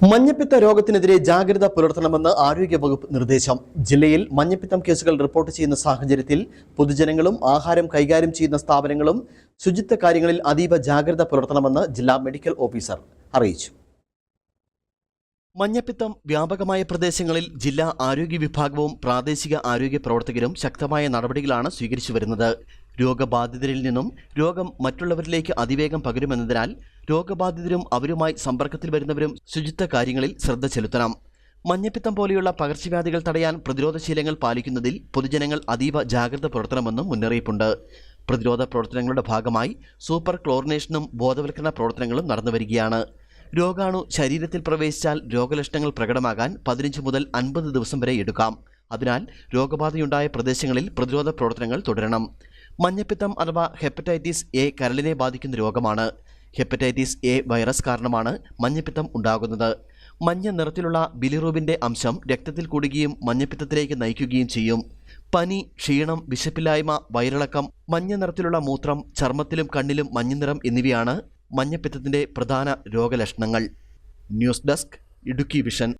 മഞ്ഞപ്പിത്ത രോഗത്തിനെതിരെ ജാഗ്രത പുലർത്തണമെന്ന് ആരോഗ്യവകുപ്പ് നിർദ്ദേശം. ജില്ലയിൽ മഞ്ഞപ്പിത്തം കേസുകൾ റിപ്പോർട്ട് ചെയ്യുന്ന സാഹചര്യത്തിൽ പൊതുജനങ്ങളും ആഹാരം കൈകാര്യം ചെയ്യുന്ന സ്ഥാപനങ്ങളും ശുചിത്വ കാര്യങ്ങളിൽ അതീവ ജാഗ്രത പുലർത്തണമെന്ന് ജില്ലാ മെഡിക്കൽ ഓഫീസർ അറിയിച്ചു. മഞ്ഞപ്പിത്തം വ്യാപകമായ പ്രദേശങ്ങളിൽ ജില്ലാ ആരോഗ്യ വിഭാഗവും പ്രാദേശിക ആരോഗ്യ പ്രവർത്തകരും ശക്തമായ നടപടികളാണ് സ്വീകരിച്ചു വരുന്നത്. രോഗബാധിതരിൽ നിന്നും രോഗം മറ്റുള്ളവരിലേക്ക് അതിവേഗം പകരുമെന്നതിനാൽ രോഗബാധിതരും അവരുമായി സമ്പർക്കത്തിൽ വരുന്നവരും ശുചിത്വ കാര്യങ്ങളിൽ ശ്രദ്ധ ചെലുത്തണം. മഞ്ഞപ്പിത്തം പോലെയുള്ള പകർച്ചവ്യാധികൾ തടയാൻ പ്രതിരോധശീലങ്ങൾ പാലിക്കുന്നതിൽ പൊതുജനങ്ങൾ അതീവ ജാഗ്രത പുലർത്തണമെന്നും മുന്നറിയിപ്പുണ്ട്. പ്രതിരോധ പ്രവർത്തനങ്ങളുടെ ഭാഗമായി സൂപ്പർ ക്ലോറിനേഷനും ബോധവൽക്കരണ പ്രവർത്തനങ്ങളും നടന്നുവരികയാണ് രോഗാണു ശരീരത്തിൽ പ്രവേശിച്ചാൽ രോഗലക്ഷണങ്ങൾ പ്രകടമാകാൻ പതിനഞ്ച് മുതൽ അൻപത് ദിവസം വരെ എടുക്കാം. അതിനാൽ രോഗബാധയുണ്ടായ പ്രദേശങ്ങളിൽ പ്രതിരോധ പ്രവർത്തനങ്ങൾ തുടരണം. മഞ്ഞപ്പിത്തം അഥവാ ഹെപ്പറ്റൈറ്റിസ് എ കരളിനെ ബാധിക്കുന്ന രോഗമാണ്. ഹെപ്പറ്റൈറ്റിസ് എ വൈറസ് കാരണമാണ് മഞ്ഞപ്പിത്തം ഉണ്ടാകുന്നത്. മഞ്ഞ നിറത്തിലുള്ള ബിലിറൂബിന്റെ അംശം രക്തത്തിൽ കൂടുകയും മഞ്ഞപ്പിത്തത്തിലേക്ക് നയിക്കുകയും ചെയ്യും. പനി ക്ഷീണം വിശപ്പില്ലായ്മ വയറിളക്കം മഞ്ഞ നിറത്തിലുള്ള മൂത്രം ചർമ്മത്തിലും കണ്ണിലും മഞ്ഞനിറം എന്നിവയാണ് മഞ്ഞപ്പിത്തത്തിന്റെ പ്രധാന രോഗലക്ഷണങ്ങൾ. News desk Idukki vision.